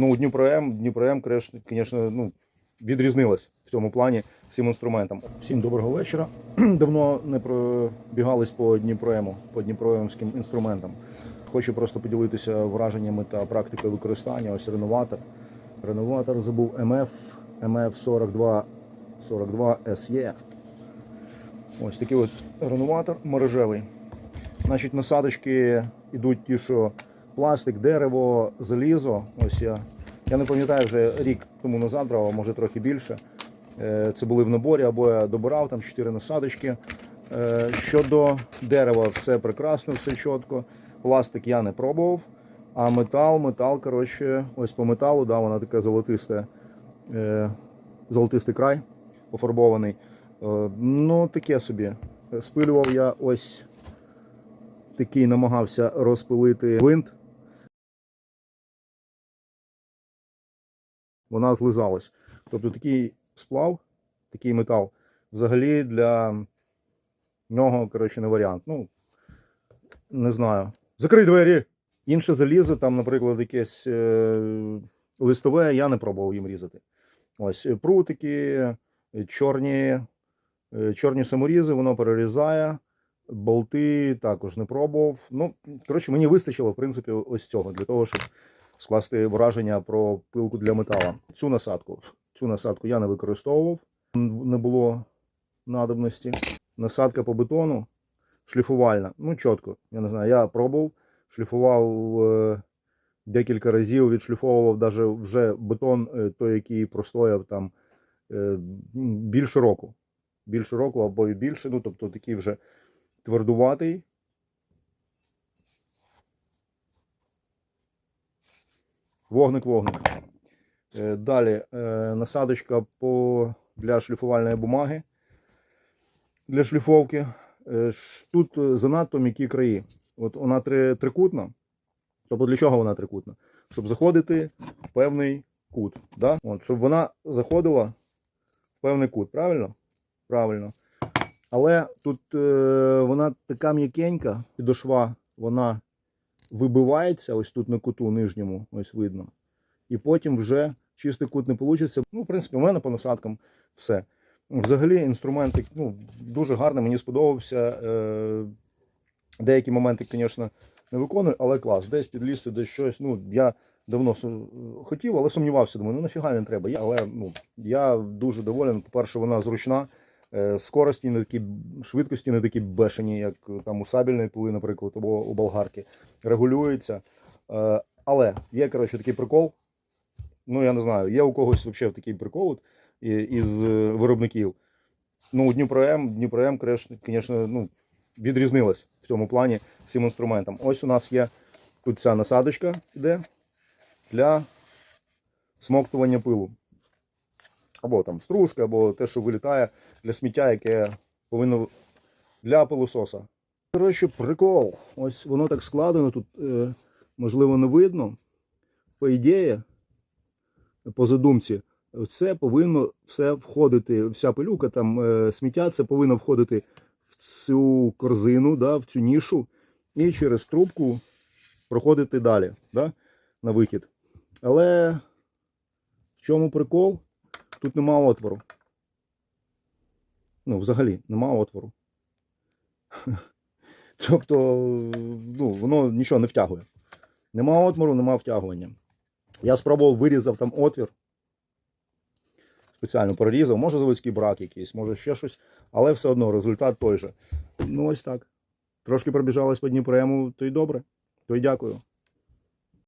Ну, Дніпром, Дніпром, звісно, ну, відрізнилась в цьому плані всім інструментам. Всім доброго вечора. Давно не пробігались по Дніпроему, по Дніпроемським інструментам. Хочу просто поділитися враженнями та практикою використання. Ось реноватор. Реноватор забув МФ, МФ 42 42 SE. Ось такий от реноватор мережевий. Значить, насадочки йдуть ті, що пластик, дерево, залізо. Ось я. Я не пам'ятаю вже рік тому назад брав, а може трохи більше. Е, Це були в наборі, або я добирав там 4 насадочки. Е, Щодо дерева, все прекрасно, все чітко. Пластик я не пробував. А метал, метал, коротше, ось по металу, да, вона така золотиста, е, золотистий край пофарбований. Ну, таке собі. Спилював я ось такий намагався розпилити гвинт. Вона злизалась. Тобто такий сплав, такий метал, взагалі для нього, коротше, не варіант. Ну, не знаю. Закрий двері! Інше залізо, там, наприклад, якесь е, листове, я не пробував їм різати. Ось е, прутики, е, чорні, е, чорні саморізи, воно перерізає. Болти також не пробував. Ну, коротше, мені вистачило, в принципі, ось цього для того, щоб скласти враження про пилку для метала. Цю насадку. Цю насадку я не використовував, не було надобності. Насадка по бетону шліфувальна. Ну, чітко. Я не знаю, я пробував, шліфував е, декілька разів, відшліфовував даже вже бетон, е, той, який простояв там е, більше року. Більше року або і більше, ну тобто такий вже твердуватий. Вогник, вогник. Е, Далі е, насадочка по, для шліфувальної бумаги. Для шліфовки. Е, Тут занадто м'які краї. От вона три, трикутна. Тобто для чого вона трикутна? Щоб заходити в певний кут. Да? От, щоб вона заходила в певний кут, правильно? Правильно. Але тут е, вона така м'якенька, підошва, вона вибивається ось тут на куту нижньому, ось видно. І потім вже чистий кут не вийде. Ну, в принципі, у мене по насадкам все. Взагалі, інструмент ну, дуже гарний, мені сподобався. Е, деякі моменти, звісно, не виконую, але клас. Десь підлізти, десь щось. Ну, я давно хотів, але сумнівався. Думаю, ну нафіга не треба. Але ну, я дуже доволен. По-перше, вона зручна. Е, Скорості не такі, швидкості не такі бешені, як там у сабельної пили, наприклад, або у болгарки. Регулюється. Е, Але є, коротше, такий прикол. Ну, я не знаю, є у когось взагалі такий прикол із е, виробників. Ну, Дніпром, Дніпром, звісно, ну, відрізнилась в цьому плані всім інструментам. Ось у нас є тут ця насадочка йде для смоктування пилу. Або там стружка, або те, що вилітає для сміття, яке повинно для пилососа. Коротше, прикол. Ось воно так складено тут, е, можливо, не видно. По ідеї, по задумці, це повинно все входити, вся пилюка, там е, сміття, це повинно входити в цю корзину, да, в цю нішу, і через трубку проходити далі да, на вихід. Але в чому прикол? Тут нема отвору. Ну, взагалі, нема отвору. Тобто, ну, воно нічого не втягує. Нема отвору, нема втягування. Я спробував вирізав там отвір. Спеціально прорізав, може заводський брак якийсь, може ще щось, але все одно результат той же. Ну, ось так. Трошки пробіжалась по Дніпрему, то й добре. То й дякую.